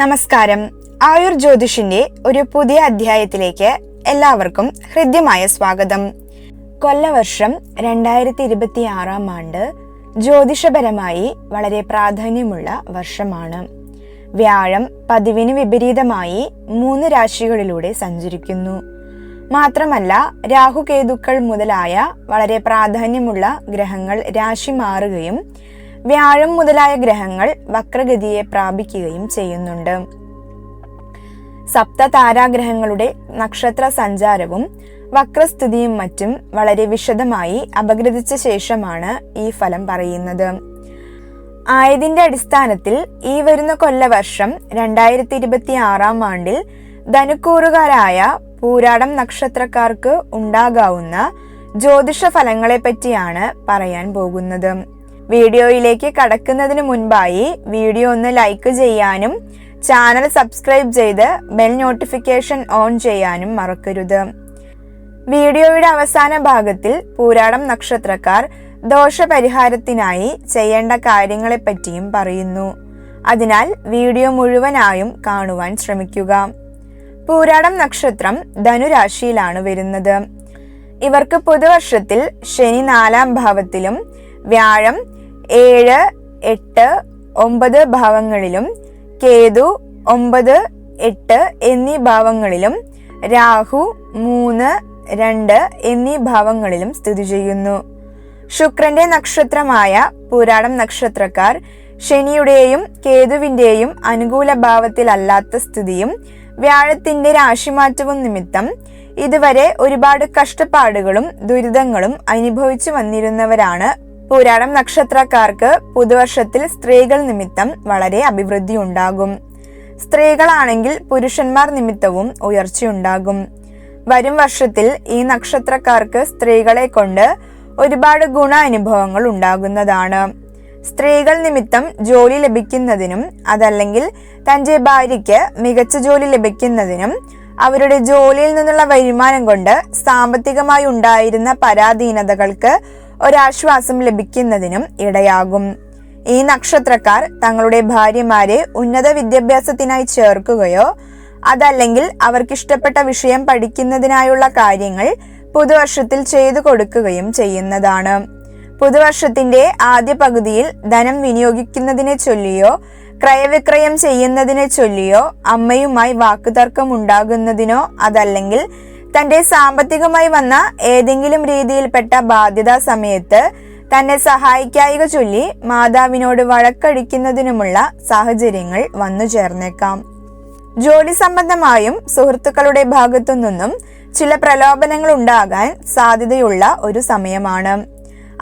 നമസ്കാരം. ആയുർ ജ്യോതിഷിന്റെ ഒരു പുതിയ അധ്യായത്തിലേക്ക് എല്ലാവർക്കും ഹൃദ്യമായ സ്വാഗതം. കൊല്ലവർഷം രണ്ടായിരത്തി ഇരുപത്തി ആറാം ആണ്ട് ജ്യോതിഷപരമായി വളരെ പ്രാധാന്യമുള്ള വർഷമാണ്. വ്യാഴം പതിവിന് വിപരീതമായി മൂന്ന് രാശികളിലൂടെ സഞ്ചരിക്കുന്നു. മാത്രമല്ല രാഹുകേതുക്കൾ മുതലായ വളരെ പ്രാധാന്യമുള്ള ഗ്രഹങ്ങൾ രാശി മാറുകയും വ്യാഴം മുതലായ ഗ്രഹങ്ങൾ വക്രഗതിയെ പ്രാപിക്കുകയും ചെയ്യുന്നുണ്ട്. സപ്ത താരാഗ്രഹങ്ങളുടെ നക്ഷത്ര സഞ്ചാരവും വക്രസ്ഥിതിയും മറ്റും വളരെ വിശദമായി അപഗ്രഥിച്ച ശേഷമാണ് ഈ ഫലം പറയുന്നത്. ആയതിന്റെ അടിസ്ഥാനത്തിൽ ഈ വരുന്ന കൊല്ലവർഷം രണ്ടായിരത്തി ഇരുപത്തി ആറാം ആണ്ടിൽ ധനുക്കൂറുകാരായ പൂരാടം നക്ഷത്രക്കാർക്ക് ഉണ്ടാകാവുന്ന ജ്യോതിഷ ഫലങ്ങളെ പറ്റിയാണ് പറയാൻ പോകുന്നത്. വീഡിയോയിലേക്ക് കടക്കുന്നതിന് മുൻപായി വീഡിയോ ഒന്ന് ലൈക്ക് ചെയ്യാനും ചാനൽ സബ്സ്ക്രൈബ് ചെയ്ത് ബെൽ നോട്ടിഫിക്കേഷൻ ഓൺ ചെയ്യാനും മറക്കരുത്. വീഡിയോയുടെ അവസാന ഭാഗത്തിൽ പൂരാടം നക്ഷത്രക്കാർ ദോഷപരിഹാരത്തിനായി ചെയ്യേണ്ട കാര്യങ്ങളെപ്പറ്റിയും പറയുന്നു. അതിനാൽ വീഡിയോ മുഴുവനായും കാണുവാൻ ശ്രമിക്കുക. പൂരാടം നക്ഷത്രം ധനുരാശിയിലാണ് വരുന്നത്. ഇവർക്ക് പുതുവർഷത്തിൽ ശനി നാലാം ഭാവത്തിലും വ്യാഴം ഏഴ് എട്ട് ഒമ്പത് ഭാവങ്ങളിലും കേതു ഒമ്പത് എട്ട് എന്നീ ഭാവങ്ങളിലും രാഹു മൂന്ന് രണ്ട് എന്നീ ഭാവങ്ങളിലും സ്ഥിതി ചെയ്യുന്നു. ശുക്രന്റെ നക്ഷത്രമായ പൂരാടം നക്ഷത്രക്കാർ ശനിയുടെയും കേതുവിന്റെയും അനുകൂല ഭാവത്തിലല്ലാത്ത സ്ഥിതിയും വ്യാഴത്തിന്റെ രാശിമാറ്റവും നിമിത്തം ഇതുവരെ ഒരുപാട് കഷ്ടപ്പാടുകളും ദുരിതങ്ങളും അനുഭവിച്ചു വന്നിരുന്നവരാണ് പൂരാടം നക്ഷത്രക്കാർക്ക് പുതുവർഷത്തിൽ സ്ത്രീകൾ നിമിത്തം വളരെ അഭിവൃദ്ധി ഉണ്ടാകും. സ്ത്രീകളാണെങ്കിൽ പുരുഷന്മാർ നിമിത്തവും ഉയർച്ചയുണ്ടാകും വരും വർഷത്തിൽ ഈ നക്ഷത്രക്കാർക്ക് സ്ത്രീകളെ കൊണ്ട് ഒരുപാട് ഗുണ അനുഭവങ്ങൾ ഉണ്ടാകുന്നതാണ്. സ്ത്രീകൾ നിമിത്തം ജോലി ലഭിക്കുന്നതിനും അതല്ലെങ്കിൽ തന്റെ ഭാര്യയ്ക്ക് മികച്ച ജോലി ലഭിക്കുന്നതിനും അവരുടെ ജോലിയിൽ നിന്നുള്ള വരുമാനം കൊണ്ട് സാമ്പത്തികമായി ഉണ്ടായിരുന്ന പരാധീനതകൾക്ക് ഒരാശ്വാസം ലഭിക്കുന്നതിനും ഇടയാകും. ഈ നക്ഷത്രക്കാർ തങ്ങളുടെ ഭാര്യമാരെ ഉന്നത വിദ്യാഭ്യാസത്തിനായി ചേർക്കുകയോ അതല്ലെങ്കിൽ അവർക്കിഷ്ടപ്പെട്ട വിഷയം പഠിക്കുന്നതിനായുള്ള കാര്യങ്ങൾ പുതുവർഷത്തിൽ ചെയ്തു കൊടുക്കുകയും ചെയ്യുന്നതാണ്. പുതുവർഷത്തിന്റെ ആദ്യ പകുതിയിൽ ധനം വിനിയോഗിക്കുന്നതിനെ ചൊല്ലിയോ ക്രയവിക്രയം ചെയ്യുന്നതിനെ ചൊല്ലിയോ അമ്മയുമായി വാക്കുതർക്കം ഉണ്ടാകുന്നതിനോ അതല്ലെങ്കിൽ തന്റെ സാമ്പത്തികമായി വന്ന ഏതെങ്കിലും രീതിയിൽപ്പെട്ട ബാധ്യതാ സമയത്ത് തന്നെ സഹായിക്കായിക ചൊല്ലി മാതാവിനോട് വഴക്കടിക്കുന്നതിനുമുള്ള സാഹചര്യങ്ങൾ വന്നു ചേർന്നേക്കാം. ജോലി സംബന്ധമായും സുഹൃത്തുക്കളുടെ ഭാഗത്തു നിന്നും ചില പ്രലോഭനങ്ങൾ ഉണ്ടാകാൻ സാധ്യതയുള്ള ഒരു സമയമാണ്.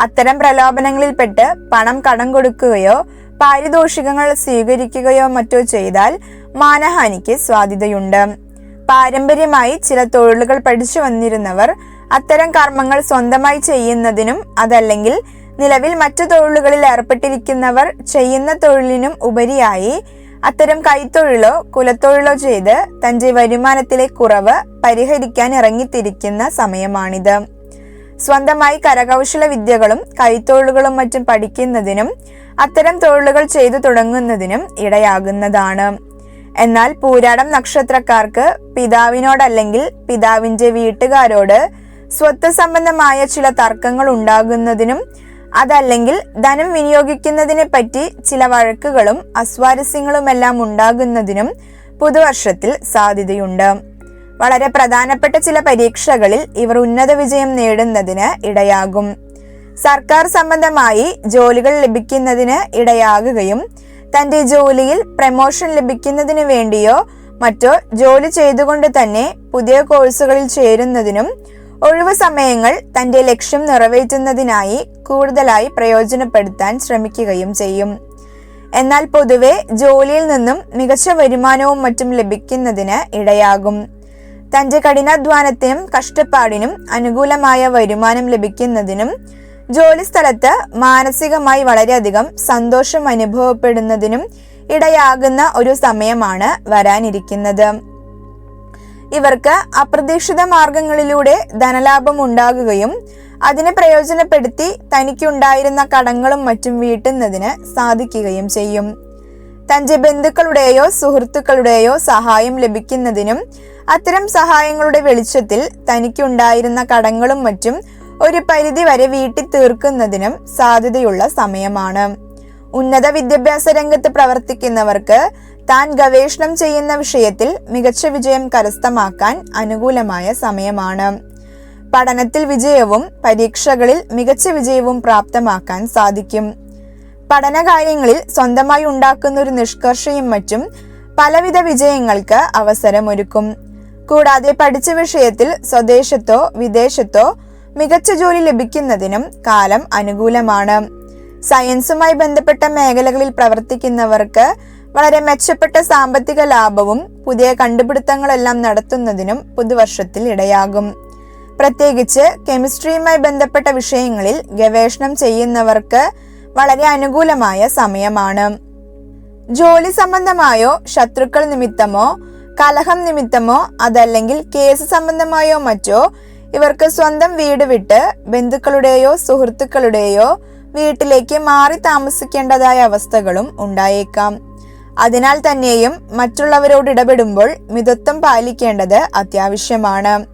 അത്തരം പ്രലോഭനങ്ങളിൽപ്പെട്ട് പണം കടം കൊടുക്കുകയോ പാരിതോഷികങ്ങൾ സ്വീകരിക്കുകയോ മറ്റോ ചെയ്താൽ മാനഹാനിക്ക് സാധ്യതയുണ്ട്. പാരമ്പര്യമായി ചില തൊഴിലുകൾ പഠിച്ചു വന്നിരുന്നവർ അത്തരം കർമ്മങ്ങൾ സ്വന്തമായി ചെയ്യുന്നതിനും അതല്ലെങ്കിൽ നിലവിൽ മറ്റു തൊഴിലുകളിൽ ഏർപ്പെട്ടിരിക്കുന്നവർ ചെയ്യുന്ന തൊഴിലിനും ഉപരിയായി അത്തരം കൈത്തൊഴിലോ കുലത്തൊഴിലോ ചെയ്ത് തന്റെ വരുമാനത്തിലെ കുറവ് പരിഹരിക്കാൻ ഇറങ്ങിത്തിരിക്കുന്ന സമയമാണിത്. സ്വന്തമായി കരകൗശല വിദ്യകളും കൈത്തൊഴിലുകളും മറ്റും പഠിക്കുന്നതിനും അത്തരം തൊഴിലുകൾ ചെയ്തു തുടങ്ങുന്നതിനും ഇടയാകുന്നതാണ്. എന്നാൽ പൂരാടം നക്ഷത്രക്കാർക്ക് പിതാവിനോടല്ലെങ്കിൽ പിതാവിന്റെ വീട്ടുകാരോട് സ്വത്ത് സംബന്ധമായ ചില തർക്കങ്ങൾ ഉണ്ടാകുന്നതിനും അതല്ലെങ്കിൽ ധനം വിനിയോഗിക്കുന്നതിനെ പറ്റി ചില വഴക്കുകളും അസ്വാരസ്യങ്ങളുമെല്ലാം ഉണ്ടാകുന്നതിനും പുതുവർഷത്തിൽ സാധ്യതയുണ്ട്. വളരെ പ്രധാനപ്പെട്ട ചില പരീക്ഷകളിൽ ഇവർ ഉന്നത വിജയം നേടുന്നതിന് ഇടയാകും. സർക്കാർ സംബന്ധമായി ജോലികൾ ലഭിക്കുന്നതിന് ഇടയാകുകയും തന്റെ ജോലിയിൽ പ്രമോഷൻ ലഭിക്കുന്നതിനു വേണ്ടിയോ മറ്റോ ജോലി ചെയ്തുകൊണ്ട് തന്നെ പുതിയ കോഴ്സുകളിൽ ചേരുന്നതിനും ഒഴിവു സമയങ്ങൾ തന്റെ ലക്ഷ്യം നിറവേറ്റുന്നതിനായി കൂടുതലായി പ്രയോജനപ്പെടുത്താൻ ശ്രമിക്കുകയും ചെയ്യും. എന്നാൽ പൊതുവെ ജോലിയിൽ നിന്നും മികച്ച വരുമാനവും മറ്റും ലഭിക്കുന്നതിന് ഇടയാകും. തന്റെ കഠിനാധ്വാനത്തിനും കഷ്ടപ്പാടിനും അനുകൂലമായ വരുമാനം ലഭിക്കുന്നതിനും ജോലി സ്ഥലത്ത് മാനസികമായി വളരെയധികം സന്തോഷം അനുഭവപ്പെടുന്നതിനും ഇടയാകുന്ന ഒരു സമയമാണ് വരാനിരിക്കുന്നത്. ഇവർക്ക് അപ്രതീക്ഷിത മാർഗങ്ങളിലൂടെ ധനലാഭം ഉണ്ടാകുകയും അതിനെ പ്രയോജനപ്പെടുത്തി തനിക്കുണ്ടായിരുന്ന കടങ്ങളും മറ്റും വീട്ടുന്നതിന് സാധിക്കുകയും ചെയ്യും. തന്റെ ബന്ധുക്കളുടെയോ സുഹൃത്തുക്കളുടെയോ സഹായം ലഭിക്കുന്നതിനും അത്തരം സഹായങ്ങളുടെ വെളിച്ചത്തിൽ തനിക്കുണ്ടായിരുന്ന കടങ്ങളും മറ്റും ഒരു പരിധി വരെ വീട്ടി തീർക്കുന്നതിനും സാധ്യതയുള്ള സമയമാണ്. ഉന്നത വിദ്യാഭ്യാസ രംഗത്ത് പ്രവർത്തിക്കുന്നവർക്ക് താൻ ഗവേഷണം ചെയ്യുന്ന വിഷയത്തിൽ മികച്ച വിജയം കരസ്ഥമാക്കാൻ അനുകൂലമായ സമയമാണ്. പഠനത്തിൽ വിജയവും പരീക്ഷകളിൽ മികച്ച വിജയവും പ്രാപ്തമാക്കാൻ സാധിക്കും. പഠനകാര്യങ്ങളിൽ സ്വന്തമായി ഉണ്ടാക്കുന്ന ഒരു നിഷ്കർഷയും മറ്റും പലവിധ വിജയങ്ങൾക്ക് അവസരമൊരുക്കും. കൂടാതെ പഠിച്ച വിഷയത്തിൽ സ്വദേശത്തോ വിദേശത്തോ മികച്ച ജോലി ലഭിക്കുന്നതിനും കാലം അനുകൂലമാണ്. സയൻസുമായി ബന്ധപ്പെട്ട മേഖലകളിൽ പ്രവർത്തിക്കുന്നവർക്ക് വളരെ മെച്ചപ്പെട്ട സാമ്പത്തിക ലാഭവും പുതിയ കണ്ടുപിടുത്തങ്ങളെല്ലാം നടത്തുന്നതിനും പുതുവർഷത്തിൽ ഇടയാകും. പ്രത്യേകിച്ച് കെമിസ്ട്രിയുമായി ബന്ധപ്പെട്ട വിഷയങ്ങളിൽ ഗവേഷണം ചെയ്യുന്നവർക്ക് വളരെ അനുകൂലമായ സമയമാണ്. ജോലി സംബന്ധമായോ ശത്രുക്കൾ നിമിത്തമോ കലഹം നിമിത്തമോ അതല്ലെങ്കിൽ കേസ് സംബന്ധമായോ മറ്റോ ഇവർക്ക് സ്വന്തം വീട് വിട്ട് ബന്ധുക്കളുടെയോ സുഹൃത്തുക്കളുടെയോ വീട്ടിലേക്ക് മാറി താമസിക്കേണ്ടതായ അവസ്ഥകളും ഉണ്ടായേക്കാം. അതിനാൽ തന്നെയും മറ്റുള്ളവരോട് ഇടപെടുമ്പോൾ മിതത്വം പാലിക്കേണ്ടത് അത്യാവശ്യമാണ്.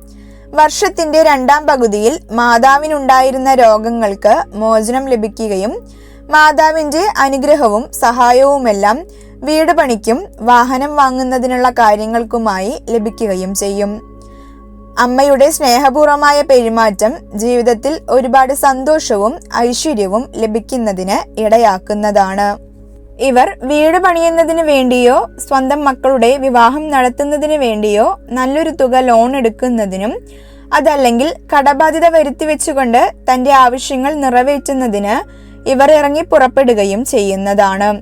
വർഷത്തിന്റെ രണ്ടാം പകുതിയിൽ മാതാവിനുണ്ടായിരുന്ന രോഗങ്ങൾക്ക് മോചനം ലഭിക്കുകയും മാതാവിന്റെ അനുഗ്രഹവും സഹായവുമെല്ലാം വീട് പണിക്കും വാഹനം വാങ്ങുന്നതിനുള്ള കാര്യങ്ങൾക്കുമായി ലഭിക്കുകയും ചെയ്യും. അമ്മയുടെ സ്നേഹപൂർവമായ പെരുമാറ്റം ജീവിതത്തിൽ ഒരുപാട് സന്തോഷവും ഐശ്വര്യവും ലഭിക്കുന്നതിന് ഇടയാക്കുന്നതാണ്. ഇവർ വീട് പണിയുന്നതിന് വേണ്ടിയോ സ്വന്തം മക്കളുടെ വിവാഹം നടത്തുന്നതിന് വേണ്ടിയോ നല്ലൊരു തുക ലോൺ എടുക്കുന്നതിനും അതല്ലെങ്കിൽ കടബാധ്യത വരുത്തി വെച്ചുകൊണ്ട് തന്റെ ആവശ്യങ്ങൾ നിറവേറ്റുന്നതിന് ഇവർ ഇറങ്ങി പുറപ്പെടുകയും ചെയ്യുന്നതാണ്.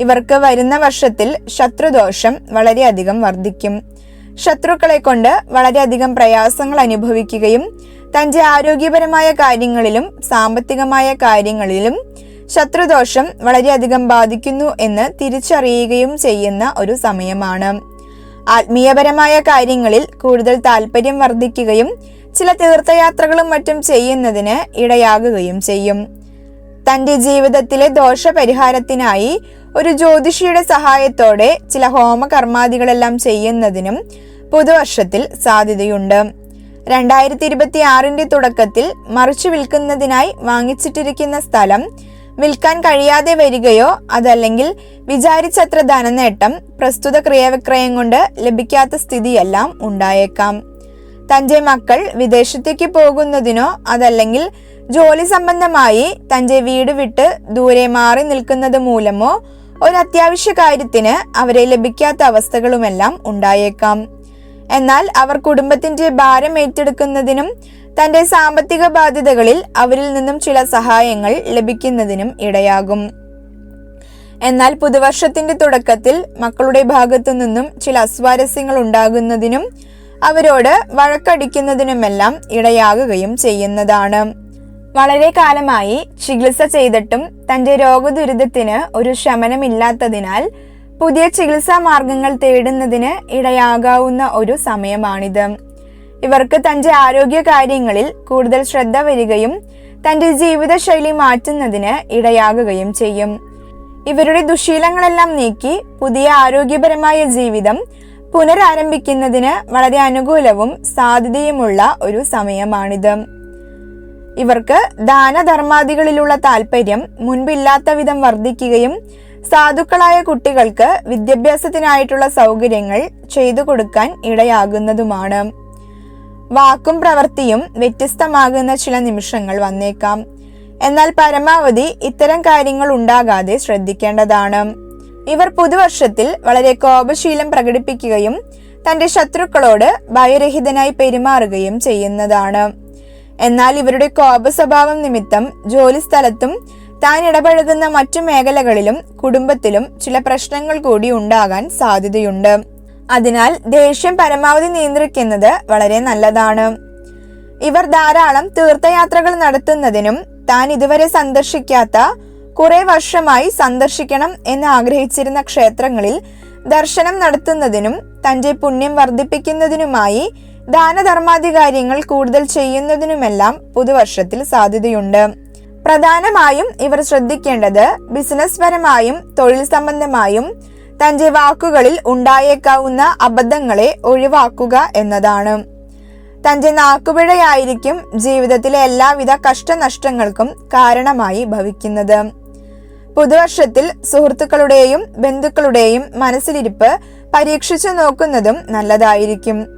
ഇവർക്ക് വരുന്ന വർഷത്തിൽ ശത്രുദോഷം വളരെയധികം വർദ്ധിക്കും. ശത്രുക്കളെ കൊണ്ട് വളരെയധികം പ്രയാസങ്ങൾ അനുഭവിക്കുകയും തന്റെ ആരോഗ്യപരമായ കാര്യങ്ങളിലും സാമ്പത്തികമായ കാര്യങ്ങളിലും ശത്രുദോഷം വളരെയധികം ബാധിക്കുന്നു എന്ന് തിരിച്ചറിയുകയും ചെയ്യുന്ന ഒരു സമയമാണ്. ആത്മീയപരമായ കാര്യങ്ങളിൽ കൂടുതൽ താല്പര്യം വർദ്ധിക്കുകയും ചില തീർത്ഥയാത്രകളും മറ്റും ചെയ്യുന്നതിന് ഇടയാകുകയും ചെയ്യും. തന്റെ ജീവിതത്തിലെ ദോഷപരിഹാരത്തിനായി ഒരു ജ്യോതിഷിയുടെ സഹായത്തോടെ ചില ഹോമകർമാദികളെല്ലാം ചെയ്യുന്നതിനും പുതുവർഷത്തിൽ സാധ്യതയുണ്ട്. രണ്ടായിരത്തി ഇരുപത്തി ആറിന്റെ തുടക്കത്തിൽ മറിച്ചു വിൽക്കുന്നതിനായി വാങ്ങിച്ചിട്ടിരിക്കുന്ന സ്ഥലം വിൽക്കാൻ കഴിയാതെ വരികയോ അതല്ലെങ്കിൽ വിചാരിച്ചത്ര ധനനേട്ടം പ്രസ്തുത ക്രിയവിക്രയം കൊണ്ട് ലഭിക്കാത്ത സ്ഥിതിയെല്ലാം ഉണ്ടായേക്കാം. തന്റെ മക്കൾ വിദേശത്തേക്ക് പോകുന്നതിനോ അതല്ലെങ്കിൽ ജോലി സംബന്ധമായി തന്റെ വീട് വിട്ട് ദൂരെ മാറി നിൽക്കുന്നത് മൂലമോ ഒരു അത്യാവശ്യ കാര്യത്തിന് അവരെ ലഭിക്കാത്ത അവസ്ഥകളുമെല്ലാം ഉണ്ടായേക്കാം. എന്നാൽ അവർ കുടുംബത്തിന്റെ ഭാരം ഏറ്റെടുക്കുന്നതിനും തന്റെ സാമ്പത്തിക ബാധ്യതകളിൽ അവരിൽ നിന്നും ചില സഹായങ്ങൾ ലഭിക്കുന്നതിനും ഇടയാകും. എന്നാൽ പുതുവർഷത്തിന്റെ തുടക്കത്തിൽ മക്കളുടെ ഭാഗത്തു നിന്നും ചില അസ്വാരസ്യങ്ങൾ ഉണ്ടാകുന്നതിനും അവരോട് വഴക്കടിക്കുന്നതിനുമെല്ലാം ഇടയാകുകയും ചെയ്യുന്നതാണ്. വളരെ കാലമായി ചികിത്സ ചെയ്തിട്ടും തന്റെ രോഗദുരിതത്തിന് ഒരു ശമനമില്ലാത്തതിനാൽ പുതിയ ചികിത്സാ മാർഗങ്ങൾ തേടുന്നതിന് ഇടയാകാവുന്ന ഒരു സമയമാണിത്. ഇവർക്ക് തന്റെ ആരോഗ്യ കാര്യങ്ങളിൽ കൂടുതൽ ശ്രദ്ധ വരികയും തന്റെ ജീവിതശൈലി മാറ്റുന്നതിന് ഇടയാകുകയും ചെയ്യും. ഇവരുടെ ദുശീലങ്ങളെല്ലാം നീക്കി പുതിയ ആരോഗ്യപരമായ ജീവിതം പുനരാരംഭിക്കുന്നതിന് വളരെ അനുകൂലവും സാധ്യതയുമുള്ള ഒരു സമയമാണിത്. ഇവർക്ക് ദാനധർമാദികളിലുള്ള താല്പര്യം മുൻപില്ലാത്ത വിധം വർദ്ധിക്കുകയും സാധുക്കളായ കുട്ടികൾക്ക് വിദ്യാഭ്യാസത്തിനായിട്ടുള്ള സൗകര്യങ്ങൾ ചെയ്തു കൊടുക്കാൻ ഇടയാകുന്നതുമാണ്. വാക്കും പ്രവൃത്തിയും വ്യത്യസ്തമാകുന്ന ചില നിമിഷങ്ങൾ വന്നേക്കാം. എന്നാൽ പരമാവധി ഇത്തരം കാര്യങ്ങൾ ഉണ്ടാകാതെ ശ്രദ്ധിക്കേണ്ടതാണ്. ഇവർ പുതുവർഷത്തിൽ വളരെ കോപശീലം പ്രകടിപ്പിക്കുകയും തന്റെ ശത്രുക്കളോട് ഭയരഹിതനായി പെരുമാറുകയും ചെയ്യുന്നതാണ്. എന്നാൽ ഇവരുടെ കോപ സ്വഭാവം നിമിത്തം ജോലിസ്ഥലത്തും താൻ ഇടപഴകുന്ന മറ്റു മേഖലകളിലും കുടുംബത്തിലും ചില പ്രശ്നങ്ങൾ കൂടി ഉണ്ടാകാൻ സാധ്യതയുണ്ട്. അതിനാൽ ദേഷ്യം പരമാവധി നിയന്ത്രിക്കുന്നത് വളരെ നല്ലതാണ്. ഇവർ ധാരാളം തീർത്ഥയാത്രകൾ നടത്തുന്നതിനും താൻ ഇതുവരെ സന്ദർശിക്കാത്ത കുറെ വർഷമായി സന്ദർശിക്കണം എന്ന് ആഗ്രഹിച്ചിരുന്ന ക്ഷേത്രങ്ങളിൽ ദർശനം നടത്തുന്നതിനും തന്റെ പുണ്യം വർദ്ധിപ്പിക്കുന്നതിനുമായി ദാനധർമാധികാര്യങ്ങൾ കൂടുതൽ ചെയ്യുന്നതിനുമെല്ലാം പുതുവർഷത്തിൽ സാധ്യതയുണ്ട്. പ്രധാനമായും ഇവർ ശ്രദ്ധിക്കേണ്ടത് ബിസിനസ് പരമായും തൊഴിൽ സംബന്ധമായും തന്റെ വാക്കുകളിൽ ഉണ്ടായേക്കാവുന്ന അബദ്ധങ്ങളെ ഒഴിവാക്കുക എന്നതാണ്. തന്റെ നാക്കുപിഴയായിരിക്കും ജീവിതത്തിലെ എല്ലാവിധ കഷ്ടനഷ്ടങ്ങൾക്കും കാരണമായി ഭവിക്കുന്നത്. പുതുവർഷത്തിൽ സുഹൃത്തുക്കളുടെയും ബന്ധുക്കളുടെയും മനസ്സിലിരിപ്പ് പരീക്ഷിച്ചു നോക്കുന്നതും നല്ലതായിരിക്കും.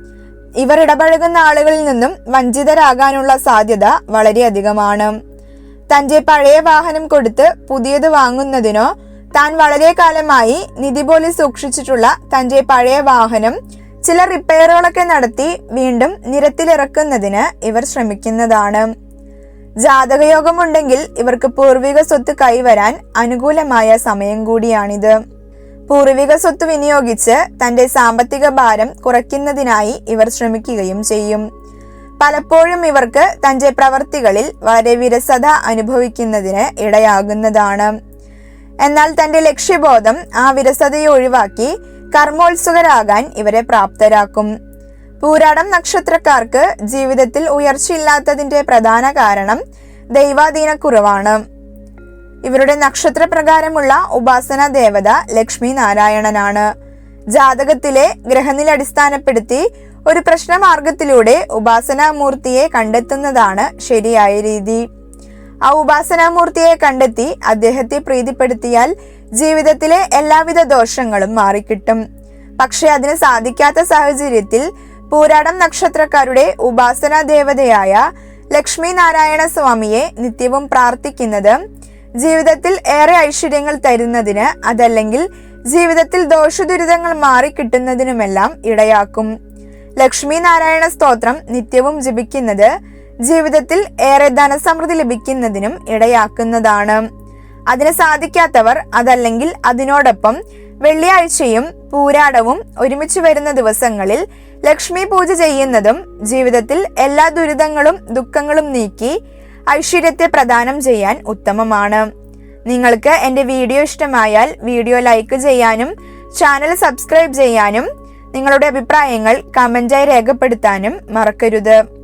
ഇവർ ഇടപഴകുന്ന ആളുകളിൽ നിന്നും വഞ്ചിതരാകാനുള്ള സാധ്യത വളരെയധികമാണ്. തന്റെ പഴയ വാഹനം കൊടുത്ത് പുതിയത് വാങ്ങുന്നതിനോ താൻ വളരെ കാലമായി നിധി പോലെ സൂക്ഷിച്ചിട്ടുള്ള തന്റെ പഴയ വാഹനം ചില റിപ്പയറുകളൊക്കെ നടത്തി വീണ്ടും നിരത്തിലിറക്കുന്നതിന് ഇവർ ശ്രമിക്കുന്നതാണ്. ജാതകയോഗമുണ്ടെങ്കിൽ ഇവർക്ക് പൂർവിക സ്വത്ത് കൈവരാൻ അനുകൂലമായ സമയം കൂടിയാണിത്. പൂർവിക സ്വത്ത് വിനിയോഗിച്ച് തന്റെ സാമ്പത്തിക ഭാരം കുറയ്ക്കുന്നതിനായി ഇവർ ശ്രമിക്കുകയും ചെയ്യും. പലപ്പോഴും ഇവർക്ക് തന്റെ പ്രവർത്തികളിൽ വളരെ വിരസത അനുഭവിക്കുന്നതിന് ഇടയാകുന്നതാണ്. എന്നാൽ തന്റെ ലക്ഷ്യബോധം ആ വിരസതയെ ഒഴിവാക്കി കർമ്മോത്സുകരാകാൻ ഇവരെ പ്രാപ്തരാക്കും. പൂരാടം നക്ഷത്രക്കാർക്ക് ജീവിതത്തിൽ ഉയർച്ചയില്ലാത്തതിന്റെ പ്രധാന കാരണം ദൈവാധീനക്കുറവാണ്. ഇവരുടെ നക്ഷത്രപ്രകാരമുള്ള ഉപാസന ദേവത ലക്ഷ്മി നാരായണനാണ് ജാതകത്തിലെ ഗ്രഹനില അടിസ്ഥാനപ്പെടുത്തി ഒരു പ്രശ്നമാർഗത്തിലൂടെ ഉപാസനാമൂർത്തിയെ കണ്ടെത്തുന്നതാണ് ശരിയായ രീതി. ആ ഉപാസനാമൂർത്തിയെ കണ്ടെത്തി അദ്ദേഹത്തെ പ്രീതിപ്പെടുത്തിയാൽ ജീവിതത്തിലെ എല്ലാവിധ ദോഷങ്ങളും മാറിക്കിട്ടും. പക്ഷെ അതിന് സാധിക്കാത്ത സാഹചര്യത്തിൽ പൂരാടം നക്ഷത്രക്കാരുടെ ഉപാസനാ ദേവതയായ ലക്ഷ്മി നാരായണ സ്വാമിയെ നിത്യവും പ്രാർത്ഥിക്കുന്നത് ജീവിതത്തിൽ ഏറെ ഐശ്വര്യങ്ങൾ തരുന്നതിന് അതല്ലെങ്കിൽ ജീവിതത്തിൽ ദോഷദുരിതങ്ങൾ മാറിക്കിട്ടുന്നതിനുമെല്ലാം ഇടയാക്കും. ലക്ഷ്മി നാരായണ സ്തോത്രം നിത്യവും ജപിക്കുന്നത് ജീവിതത്തിൽ ഏറെ ധനസമൃദ്ധി ലഭിക്കുന്നതിനും ഇടയാക്കുന്നതാണ്. അതിന് സാധിക്കാത്തവർ അതല്ലെങ്കിൽ അതിനോടൊപ്പം വെള്ളിയാഴ്ചയും പൂരാടവും ഒരുമിച്ച് വരുന്ന ദിവസങ്ങളിൽ ലക്ഷ്മി പൂജ ചെയ്യുന്നതും ജീവിതത്തിൽ എല്ലാ ദുരിതങ്ങളും ദുഃഖങ്ങളും നീക്കി ഐശ്വര്യത്തെ പ്രദാനം ചെയ്യാൻ ഉത്തമമാണ്. നിങ്ങൾക്ക് എന്റെ വീഡിയോ ഇഷ്ടമായാൽ വീഡിയോ ലൈക്ക് ചെയ്യാനും ചാനൽ സബ്സ്ക്രൈബ് ചെയ്യാനും നിങ്ങളുടെ അഭിപ്രായങ്ങൾ കമന്റായി രേഖപ്പെടുത്താനും മറക്കരുത്.